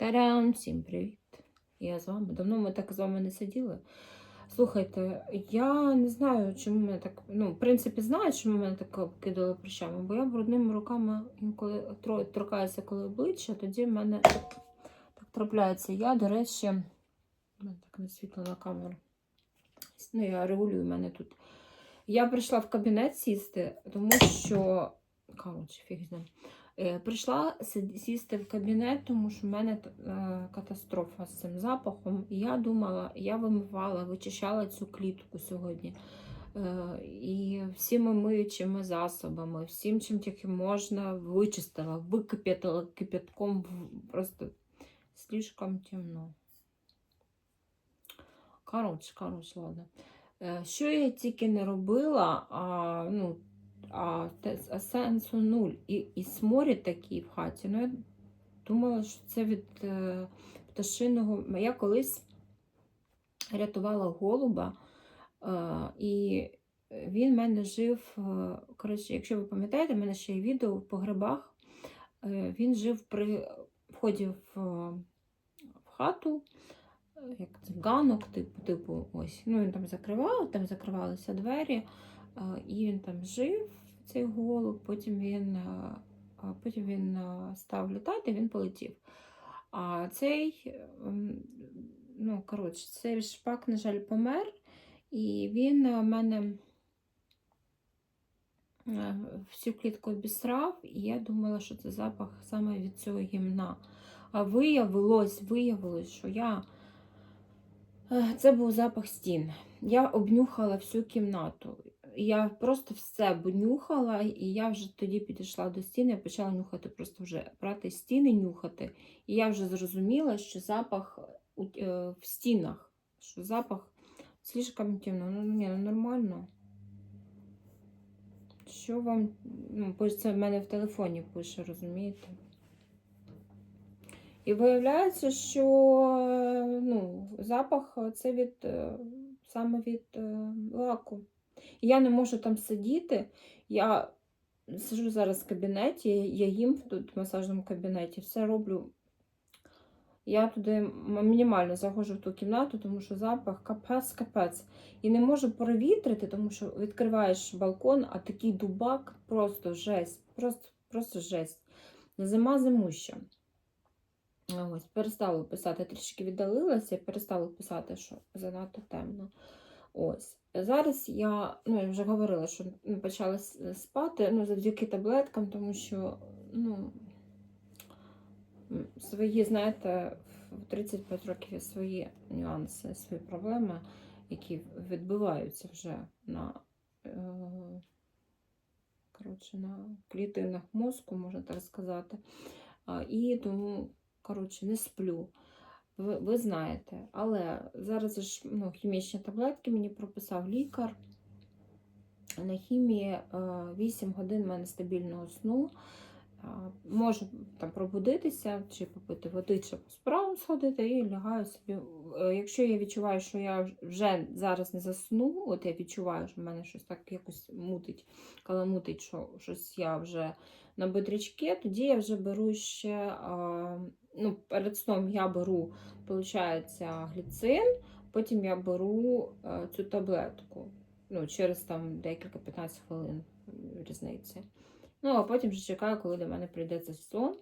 Тарам, всім привіт! Я з вами. Давно ми так з вами не сиділи. Слухайте, я не знаю, чому мене так. Ну, в принципі, знаю, чому мене так кидали прищами, бо я брудними руками інколи торкаюся коли обличчя, тоді в мене так, трапляється. Я, до речі, в мене так не світло на камеру. Ну, я регулюю мене тут. Я прийшла в кабінет сісти, тому що. Коротше, фіг з ним. Е, Прийшла сісти в кабінет, тому що в мене е, катастрофа з цим запахом. І я думала, я вимивала, вичищала цю клітку сьогодні. Е, І всіми миючими засобами, всім, чим тільки можна, вичистила, викип'ятила кип'ятком просто слишком темно. Коротше, коротше, ладно. Е, Що я тільки не робила, а, ну, а, а сенсу нуль. І, і сморід такий в хаті. Ну, я думала, що це від е, пташиного. Я колись рятувала голуба, е, і він в мене жив. е, Коротше, якщо ви пам'ятаєте, в мене ще є відео по грибах. Е, він жив при вході в, е, в хату. е, Як це ганок, типу, типу, ось. Ну, він там закривав, там закривалися двері. А, І він там жив, цей голуб, потім він, а потім він став літати, він полетів. А цей, ем, ну, коротше, цей шпак, на жаль, помер, і він а, мене е, всю клітку обісрав, і я думала, що це запах саме від цього гімна. А виявилось, виявилось, що я. е, Це був запах стін. Я обнюхала всю кімнату. Я просто все обнюхала, і я вже тоді підійшла до стіни, я почала нюхати, просто вже брати стіни, нюхати. І я вже зрозуміла, що запах е, в стінах, що запах слишком темно. Ну, ні, ну нормально. Що вам. Ну, це в мене в телефоні пише, розумієте? І виявляється, що е, ну, запах це від е, саме від лаку. Я не можу там сидіти. Я сижу зараз в кабінеті, я їм тут в масажному кабінеті, все роблю. Я туди мінімально заходжу в ту кімнату, тому що запах капець капець. І не можу провітрити, тому що відкриваєш балкон, а такий дубак просто жесть. Просто, просто жесть. Зима зимуща. Ось, перестала писати, трішки віддалилася, перестала писати, що занадто темно. Ось. Зараз я, ну, вже говорила, що почала спати ну, завдяки таблеткам, тому що ну, свої, знаєте, в 35 років є свої нюанси, свої проблеми, які відбиваються вже на, е, коротше, на клітинах мозку, можна так сказати. І тому, коротше, не сплю. Ви, ви знаєте, але зараз ж ну, хімічні таблетки мені прописав лікар. На хімії е, 8 годин в мене стабільного сну. Можу там пробудитися, чи попити води, чи по справам сходити, і лягаю собі. Е, Якщо я відчуваю, що я вже зараз не засну, от я відчуваю, що в мене щось так якось мутить, каламутить, що щось я вже на бодрячки, тоді я вже беру ще, ну, перед сном я беру, виходить, гліцин, потім я беру а, цю таблетку. Ну, через там декілька 15 хвилин різниці. Ну, а потім вже чекаю, коли до мене прийде цей сон.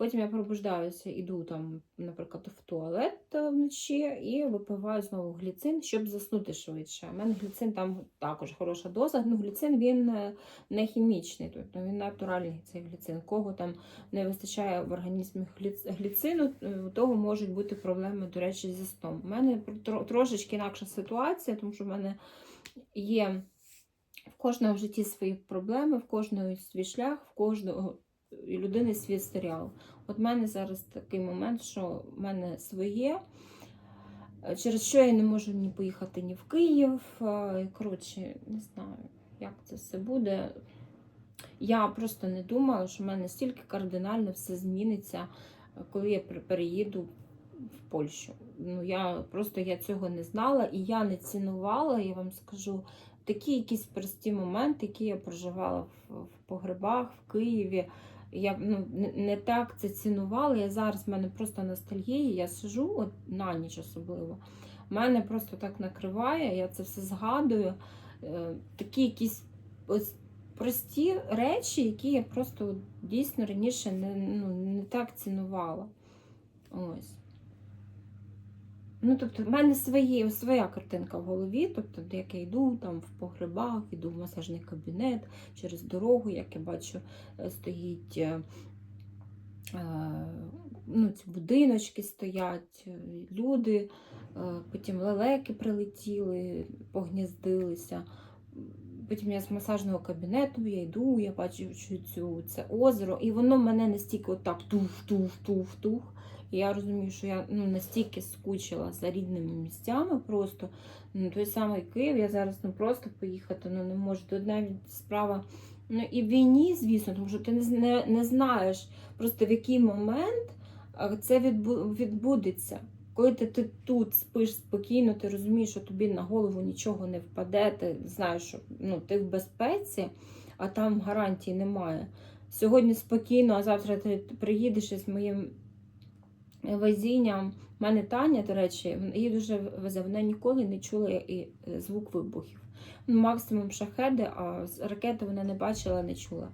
Потім я пробуждаюся, іду там, наприклад, в туалет е, вночі і випиваю знову гліцин, щоб заснути швидше. У мене гліцин там також хороша доза. Ну, гліцин він е, не хімічний, тобто він натуральний цей гліцин. Кого там не вистачає в організмі гліцину, е, у того можуть бути проблеми, до речі, зі сном. У мене трошечки інакша ситуація, тому що в мене є в кожного в житті свої проблеми, в кожного свій шлях, в кожного людини свій серіал. От в мене зараз такий момент, що в мене своє, е, через що я не можу ні поїхати ні в Київ. е, Коротше, не знаю, як це все буде. Я просто не думала, що в мене стільки кардинально все зміниться, коли я переїду в Польщу. Ну, я просто я цього не знала і я не цінувала, я вам скажу, такі якісь прості моменти, які я проживала в погребах в Києві. Я ну, не, так це цінувала. Я зараз в мене просто ностальгія. Я сижу от на ніч особливо. Мене просто так накриває, я це все згадую. Е, такі якісь ось прості речі, які я просто дійсно раніше не, ну, не так цінувала. Ось. Ну, тобто, в мене свої, своя картинка в голові, тобто, як я йду там в погребах, йду в масажний кабінет через дорогу, як я бачу, е, стоїть е, е, ну, ці будиночки стоять, е, люди, е, потім лелеки прилетіли, погніздилися. Потім я з масажного кабінету я йду, я бачу цю, це озеро, і воно мене настільки отак тух-тух-тух-тух. І я розумію, що я ну, настільки скучила за рідними місцями просто. Ну, той самий Київ, я зараз ну, просто поїхати ну, не можу. Тут навіть справа ну, і в війні, звісно, тому що ти не, не, знаєш просто в який момент це відбу, відбудеться. Коли ти, ти тут спиш спокійно, ти розумієш, що тобі на голову нічого не впаде, ти знаєш, що ну, ти в безпеці, а там гарантій немає. Сьогодні спокійно, а завтра ти приїдеш із моїм везінням. У мене Таня, до речі, її дуже везе. Вона ніколи не чула і е, звук вибухів. Максимум шахеди, а ракети вона не бачила, не чула.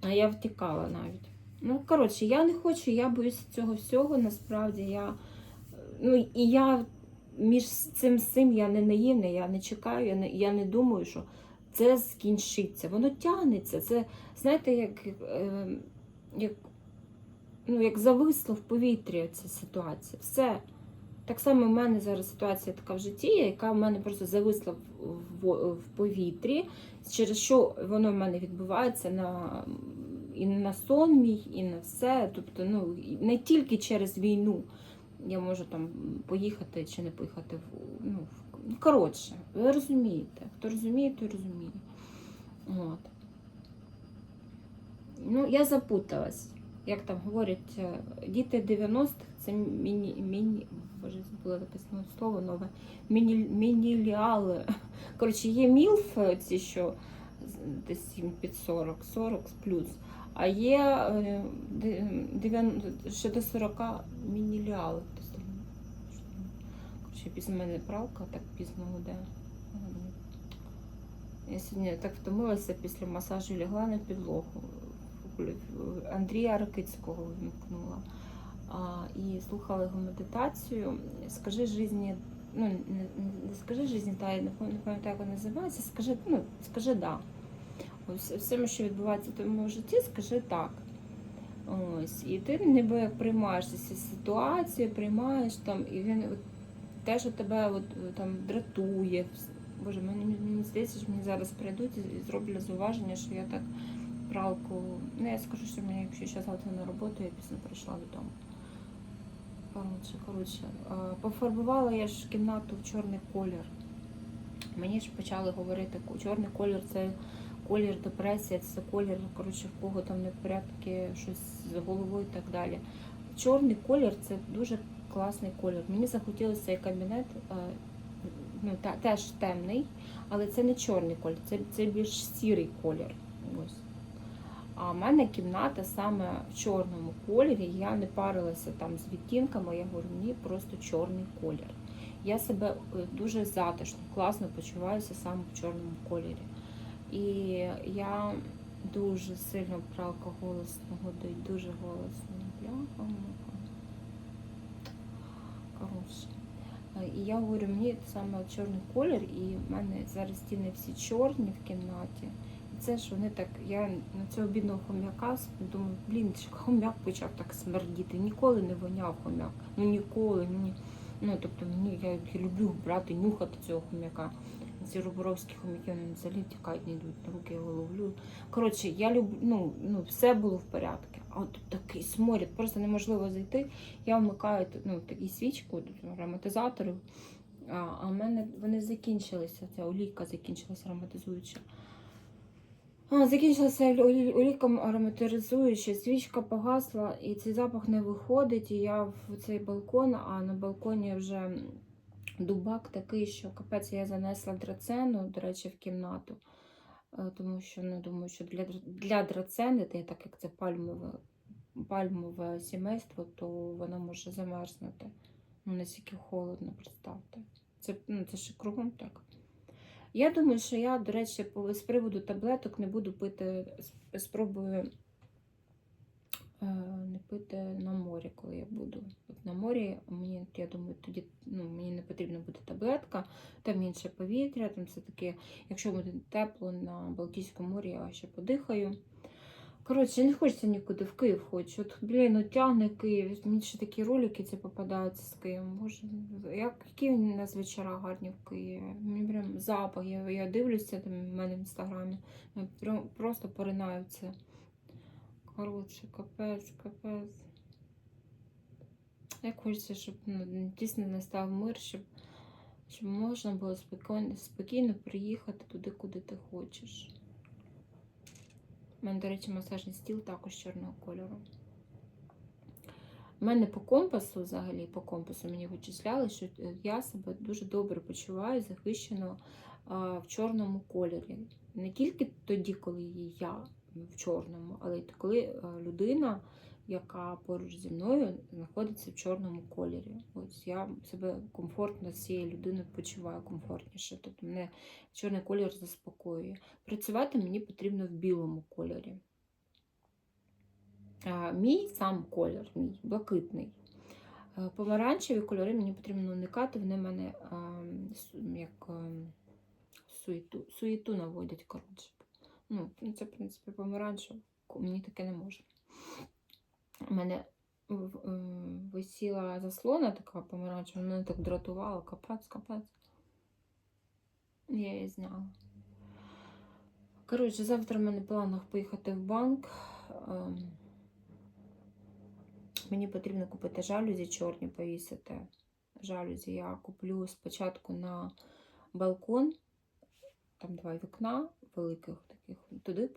А я втікала навіть. Ну, коротше, я не хочу, я боюся цього всього, насправді. Я, ну, і я між цим цим я не наївна, я не чекаю, я не, я не думаю, що це скінчиться. Воно тягнеться. Це, знаєте, як, е, як ну, як зависло в повітрі ця ситуація. Все. Так само в мене зараз ситуація така в житті, яка в мене просто зависла в, в, в повітрі, через що воно в мене відбувається на, і на сон мій, і на все. Тобто, ну, не тільки через війну я можу там поїхати чи не поїхати в. Ну, в- коротше, ви розумієте. Хто розуміє, той розуміє. От. Ну, я запуталась як там говорять, е, діти 90-х це міні, міні, боже, було написано слово нове, міні, мініліали. Коротше, є мілф, ці, що десь їм під 40, 40 плюс, а є е, де- дев'ян- ще до 40 мініліали. Коротше, після мене правка так пізно буде. Я сьогодні так втомилася після масажу лягла на підлогу. Андрія Ракицького вимкнула і слухала його медитацію. Скажи житті, ну не, скажи житті, та я не пам'ятаю, як вона називається, скажи, ну, скажи да. Ось все, що відбувається в твоєму житті, скажи так. Ось, і ти ніби як приймаєш цю ситуацію, приймаєш там, і він от, те, що тебе от, там дратує. Боже, мені, мені здається, що мені зараз прийдуть і зроблять зауваження, що я так пралку. Ну, я скажу, що мені, якщо ще завтра на роботу, я пізно прийшла додому. Коротше, коротше. Пофарбувала я ж кімнату в чорний колір. Мені ж почали говорити, чорний колір це колір депресія, це колір, коротше, в кого там не порядки, щось з головою і так далі. Чорний колір це дуже класний колір. Мені захотілося цей кабінет, ну, та, теж темний, але це не чорний колір, це, це більш сірий колір. Ось. А в мене кімната саме в чорному кольорі. Я не парилася там з відтінками, я говорю, мені просто чорний колір. Я себе е, дуже затишно, класно почуваюся саме в чорному кольорі. І я дуже сильно пралка голосно годить, дуже голосно. Коротше. І я говорю, мені саме чорний колір, і в мене зараз стіни всі чорні в кімнаті. Це ж вони так, я на цього бідного хом'яка думаю, блін, хом'як почав так смердіти. Ніколи не воняв хом'як. Ну ніколи. Мені, ну тобто мені я, я люблю брати, нюхати цього хом'яка. Ці руборовські хом'яки вони взагалі тікають, не йдуть руки, його ловлю. Коротше, я люблю, ну, ну, все було в порядку. А от такий сморід, просто неможливо зайти. Я вмикаю ну, такі свічку, ароматизатори. А, а в мене вони закінчилися, ця олійка закінчилася ароматизуюча. Закінчилася олі- олійка ароматизуюча, свічка погасла, і цей запах не виходить. І я в цей балкон, а на балконі вже дубак такий, що капець я занесла драцену, до речі, в кімнату. Е, Тому що ну, думаю, що для, для драцени, та так як це пальмове, пальмове сімейство, то воно може замерзнути. Ну, настільки холодно, представте. Це, ну, це ж кругом так. Я думаю, що я, до речі, з приводу таблеток не буду пити, спробую е, не пити на морі, коли я буду. От на морі мені, я думаю, тоді ну, мені не потрібна буде таблетка, там інше повітря, там все таке, якщо буде тепло на Балтійському морі, я ще подихаю. Коротше, не хочеться нікуди в Київ хочу. От, блін, ну тягне Київ. Мені ще такі ролики ці попадаються з Києвом. Боже, як, які у нас вечора гарні в Києві. Мені прям запах. Я, я дивлюся там в мене в інстаграмі. Я просто поринаю це. Коротше, капець, капець. Як хочеться, щоб ну, дійсно настав мир, щоб, щоб можна було спокійно, спокійно приїхати туди, куди ти хочеш. У мене, до речі, масажний стіл також чорного кольору. У мене по компасу, взагалі, по компасу мені вичисляли, що е, я себе дуже добре почуваю захищено в чорному кольорі. Не тільки тоді, коли я в чорному, але й коли е, людина, яка поруч зі мною знаходиться в чорному кольорі. Ось я себе комфортно з цією людиною почуваю комфортніше. Тобто мене чорний колір заспокоює. Працювати мені потрібно в білому кольорі. Мій сам колір, мій блакитний. Е, Помаранчеві кольори мені потрібно уникати, вони мене а, як а, суєту, суєту наводять. коротше. Ну, ну, це, в принципі, помаранчево, мені таке не може. У мене висіла заслона така помаранчева, мене так дратувало, капець, капець. Я її зняла. Коротше, завтра в мене в планах поїхати в банк. Ем, Мені потрібно купити жалюзі чорні повісити. Жалюзі я куплю спочатку на балкон, там два вікна великих таких. Туди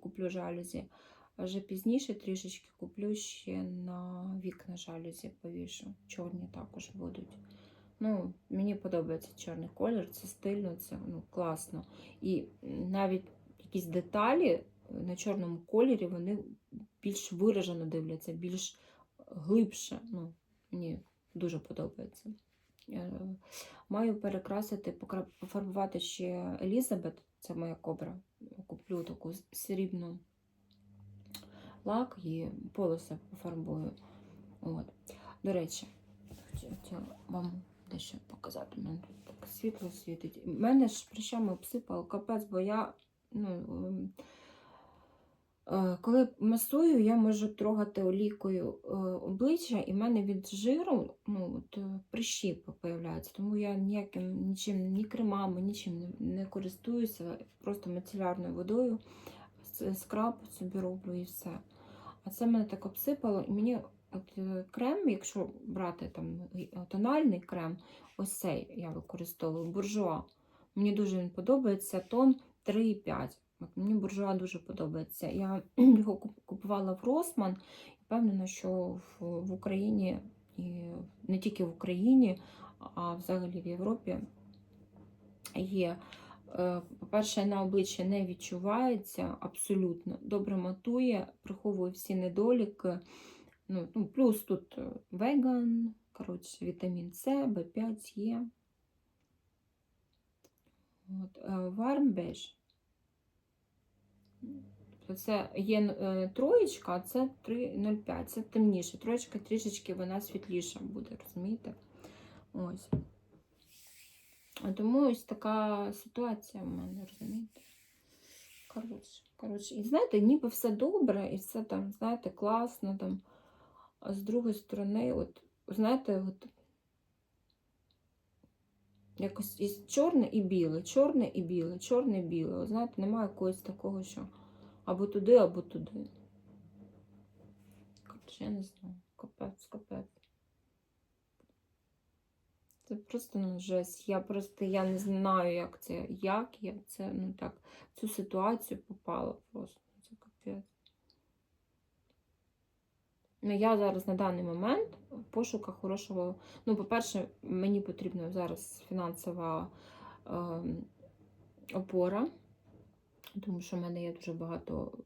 куплю жалюзі. Вже пізніше трішечки куплю ще на вікна жалюзі повішу. Чорні також будуть. Ну, мені подобається чорний колір, це стильно, це ну, класно. І навіть якісь деталі на чорному кольорі вони більш виражено дивляться, більш глибше. Ну, мені дуже подобається. Е, Маю перекрасити, пофарбувати ще Елізабет, це моя кобра. Куплю таку срібну лак і полоси пофарбую. От. До речі, хотіла вам дещо показати. Мене тут так світло світить. У мене ж прищами обсипало капець, бо я. Ну, ем, е, коли масую, я можу трогати олійкою е, обличчя, і в мене від жиру ну, от, е, прищі появляються. Тому я ніяким нічим, ні кремами, нічим не, користуюся, просто мицелярною водою скраб собі роблю і все. А це мене так обсипало, і мені от, е, крем, якщо брати там тональний крем, ось цей я використовую, буржуа. Мені дуже він подобається, тон 3,5. От мені буржуа дуже подобається. Я його купувала в Росман впевнена, що в Україні, і не тільки в Україні, а взагалі в Європі є. Е, По-перше, на обличчі не відчувається абсолютно. Добре матує, приховує всі недоліки. Ну, ну, плюс тут е, веган, коротше, вітамін С, В5 є. Тобто Це є е, троєчка, а це 3,05. Це темніше. Троєчка трішечки вона світліша буде, розумієте? Ось. Тому ось така ситуація в мене, розумієте? Коротше, коротше. І знаєте, ніби все добре, і все там, знаєте, класно там. А з другої сторони, от, знаєте, от якось із чорне і біле, чорне і біле, чорне і біле. От, знаєте, немає якогось такого, що або туди, або туди. Коротше, я не знаю. Капець, капець. Це просто ну, жесть. Я просто я не знаю, як це, як я це, ну так, цю ситуацію попала просто. Це капець. Ну, я зараз на даний момент в пошуках хорошого. Ну, по-перше, мені потрібна зараз фінансова ем, опора. тому що в мене є дуже багато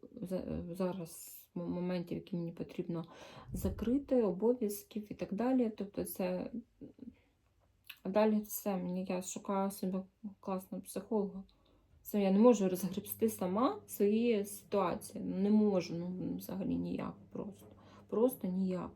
зараз моментів, які мені потрібно закрити, обов'язків і так далі. Тобто це а далі все. Мені я шукаю себе класного психолога. Це я не можу розгребсти сама свої ситуації. Не можу, ну взагалі ніяк просто. Просто ніяк.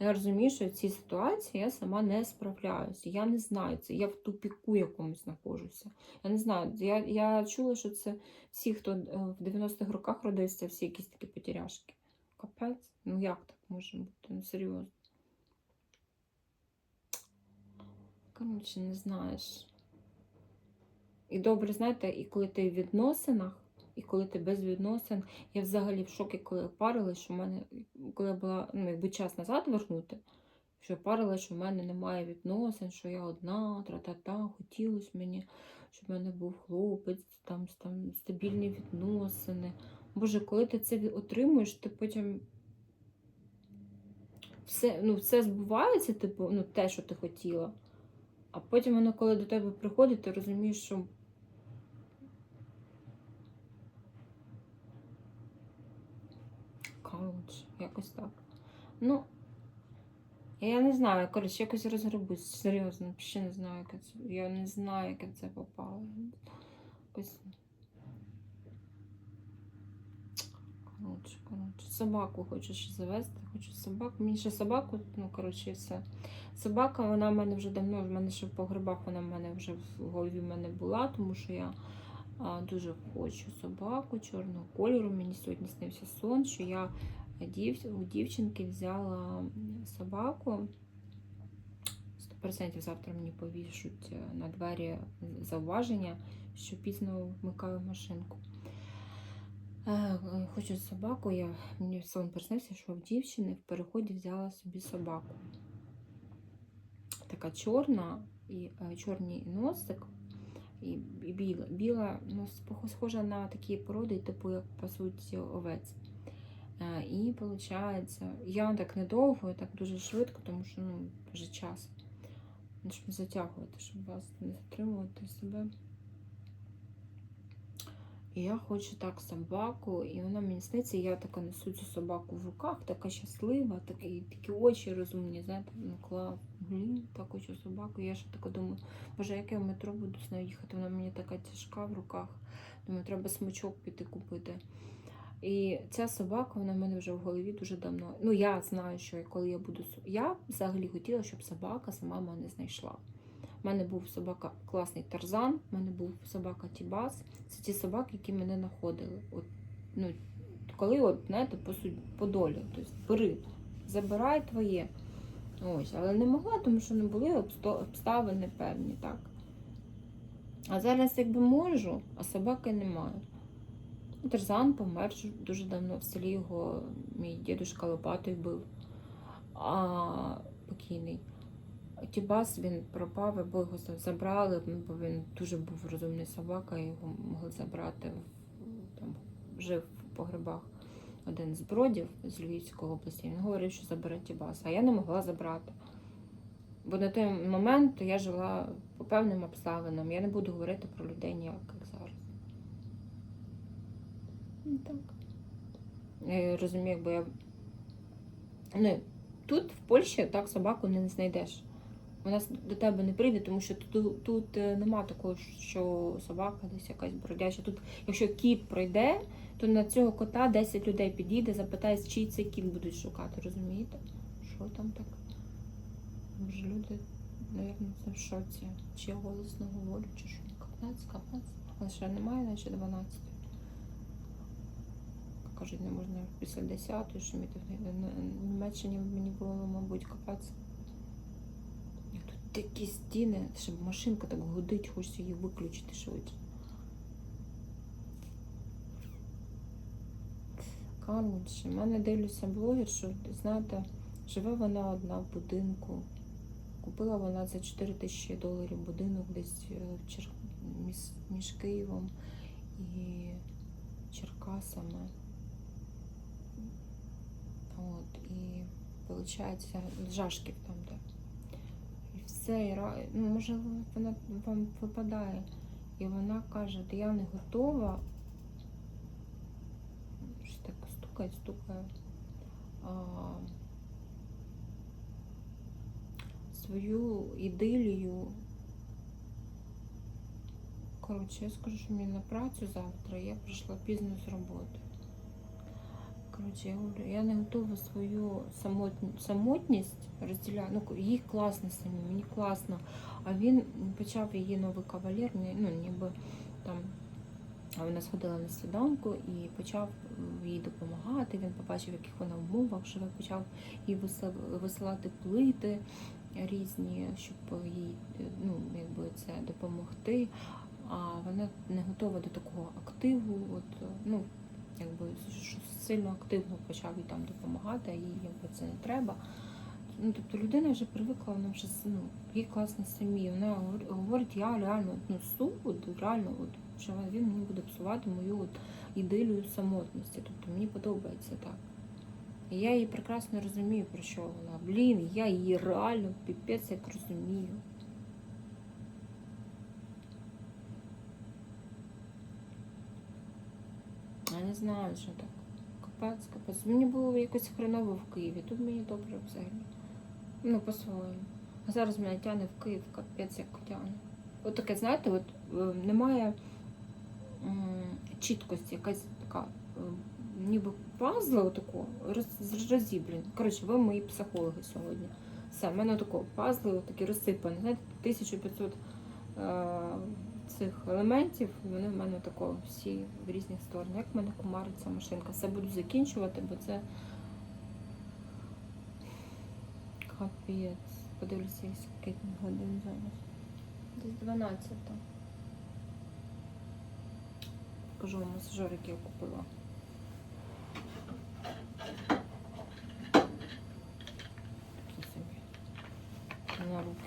Я розумію, що в цій ситуації я сама не справляюся. Я не знаю це. Я в тупіку якомусь знаходжуся. Я не знаю. Я, я чула, що це всі, хто е, в 90-х роках родився, всі якісь такі потеряшки. Капець. Ну як так може бути? Ну серйозно. Коротше, не знаєш. І добре, знаєте, і коли ти в відносинах, і коли ти без відносин, я взагалі в шокі, коли парилась, що в мене, коли я була, ну, якби час назад вернути, що парилась, що в мене немає відносин, що я одна, тра-та-та, хотілося мені, щоб в мене був хлопець, там, там стабільні відносини. Боже, коли ти це отримуєш, ти потім все, ну, все збувається, типу, ну, те, що ти хотіла. А потім воно, коли до тебе приходить, ти розумієш, що. Коротше, якось так. Ну, я не знаю, коротше, якось розгребусь. Серйозно, ще не знаю, як це. Я не знаю, як це попало. Якось. Коротше, коротше. Собаку хочу ще завести, хочу собаку. Мені ще собаку, ну, коротше, все. Собака, вона в мене вже давно, в мене ще по грибах вона в мене вже в голові в мене була, тому що я а, дуже хочу собаку чорного кольору. Мені сьогодні снився сон, що я у дівчинки взяла собаку. 100% завтра мені повішуть е, на двері зауваження, що пізно вмикаю машинку. Е, е, Хочу собаку, я, мені сон приснився, що в дівчини в переході взяла собі собаку така чорна, і е, чорний носик, і, біла. Біла ну, схожа на такі породи, типу, як суті, овець. І виходить, я так недовго, так дуже швидко, тому що ну, вже час. Ну, Щоб затягувати, щоб вас не затримувати себе. І я хочу так собаку, і вона мені сниться, і я така несу цю собаку в руках, така щаслива, такі, такі очі розумні, знаєте, ну блін, так хочу собаку. І я ще така думаю, боже, як я в метро буду з нею їхати, вона мені така тяжка в руках. Думаю, треба смачок піти купити. І ця собака, вона в мене вже в голові дуже давно. Ну, я знаю, що коли я буду. Я взагалі хотіла, щоб собака сама мене знайшла. У мене був собака класний Тарзан, у мене був собака Тібас. Це ті собаки, які мене знаходили. От, ну, коли, от, знаєте, по, по долі. Тобто бери, забирай твоє. Ось, але не могла, тому що не були обставини певні, так. А зараз якби можу, а собаки немає. Тарзан помер дуже давно в селі його мій дідушка лопатою бив, а покійний. Тібас він пропав, або його забрали, ну, бо він дуже був розумний собака, його могли забрати. Там, жив в погребах один з бродів з Львівської області. Він говорив, що забере Тібаса, а я не могла забрати. Бо на той момент я жила по певним обставинам. Я не буду говорити про людей ніяк, як зараз. Ну, так. Я розумію, якби я. Ну, тут, в Польщі, так собаку не знайдеш. Вона с- до тебе не прийде, тому що тут, тут е, нема такого, що собака десь якась бродяча. Тут, якщо кіт пройде, то на цього кота 10 людей підійде, запитає, чий це кіт будуть шукати, розумієте? Що там так? Може, люди, мабуть, в шоці. Чи я голосно говорю, чи що? Капець, капець. Але ще немає, наче 12. Кажуть, не можна після 10 шуміти. В в Німеччині мені було, мабуть, капець. Такі стіни, щоб машинка так гудить, хочеться її виключити швидше. Коротше, в мене дивлюся блогер, що, знаєте, живе вона одна в будинку. Купила вона за 4 тисячі доларів будинок десь е, Чер... між Києвом і Черкасами. От, і виходить, Жашків там, де все, ну, може, вона вам випадає. І вона каже, я не готова. Що так стукає, стукає. А, свою ідилію. Коротше, я скажу, що мені на працю завтра, я прийшла пізно з роботи. Коротше, я говорю, я не готова свою самотні, самотність розділяти. Ну, їй класно самі, мені класно. А він почав її новий кавалер, ну, ніби там а вона сходила на свіданку і почав їй допомагати. Він побачив, в яких вона умовах живе, почав їй висилати плити різні, щоб їй ну, якби це допомогти. А вона не готова до такого активу. От, ну, якби сильно активно почав їй там допомагати, а їй якби це не треба. Ну, тобто людина вже привикла, вона вже ну, їй класно самі. Вона говор- говорить, я реально ну, су, реально, от, що він мені буде псувати мою от, ідилію самотності. Тобто мені подобається так. І я її прекрасно розумію, про що вона. Блін, я її реально піпець як розумію. Я не знаю, що так. Капець, капець. Мені було якось хреново в Києві. Тут мені добре взагалі. Ну, по-своєму. А зараз мене тягне в Київ, капець як тягне. От таке, знаєте, от е, немає чіткості, якась така, е, ніби пазла отако, роз, розібрані. Коротше, ви мої психологи сьогодні. Все, в мене тако пазли такі розсипані. Знаєте, 1500 е, цих елементів, і вони в мене тако всі в різних сторонах. Як в мене кумариться машинка. Все буду закінчувати, бо це капець. Подивлюся, скільки годин зараз. Десь 12. Покажу вам масажер, який я купила. На руки.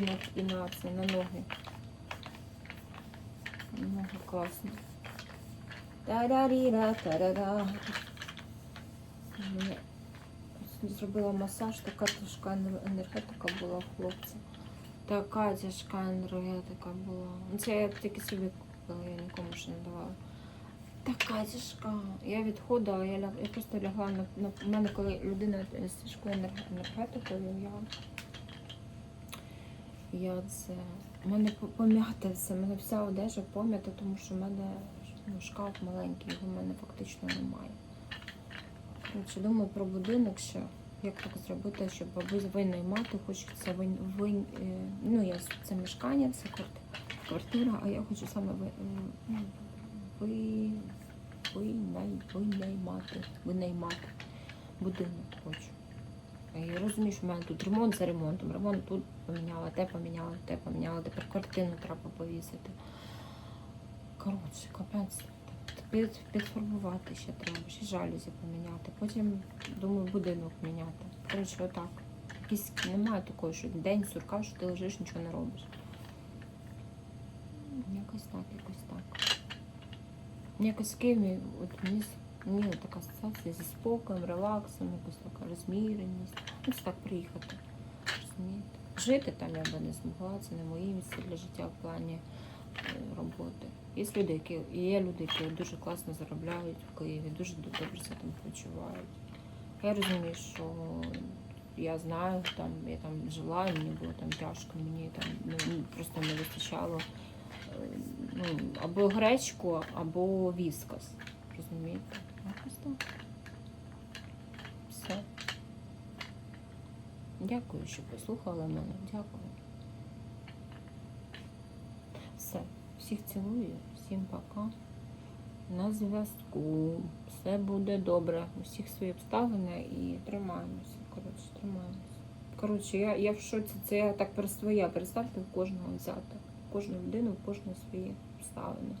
Насилати. І на, це, на ноги. Ноги класно. Та-да-рі-да, та-да-да. Зробила масаж, така тяжка енергетика була в хлопця. Така тяжка енергетика була. Ну, Це я тільки собі купила, я нікому ще не давала. Така тяжка. Я відходила, я, я просто лягла на, на у мене, коли людина з тяжкою енерг- енергетикою, я, я це. У мене по- пом'яте все, у мене вся одежа пом'ята, тому що в мене ну, шкаф маленький, його в мене фактично немає. Коротше, думаю про будинок ще. Як так зробити, щоб ви винаймати, хочеться вин, вин, е, ну я це мешкання, це квартира, а я хочу саме ви, м, ну, ви, винай, винаймати, винаймати будинок хочу. І розумію, що в мене тут ремонт за ремонтом. Ремонт тут поміняла, те поміняла, те поміняла, тепер картину треба повісити. Коротше, капець. Під, підфарбувати ще треба, ще жалюзі поміняти. Потім, думаю, будинок міняти. Коротше, отак. Якісь немає такого, що день сурка, що ти лежиш, нічого не робиш. Якось так, якось так. Якось Києві, от мені, мені така асоціація зі спокоєм, релаксом, якась така розміреність. Ось так приїхати. Розумієте? Жити там я би не змогла, це не моє місце для життя в плані е, роботи. Є люди, які є люди, які дуже класно заробляють в Києві, дуже добре себе там почувають. Я розумію, що я знаю, там я там жила, мені було там тяжко, мені там ну, ну, просто не вистачало е, ну, або гречку, або віскас. Розумієте? Так. Все. Дякую, що послухали мене. Дякую. Все. Всіх цілую, всім пока. На зв'язку. Все буде добре. Усіх свої обставини і тримаємося. Коротше, тримаємося. Коротше, я, я в шоці. Це я так про своє. Представте, у кожного взяти. Кожну людину, у кожного свої обставини.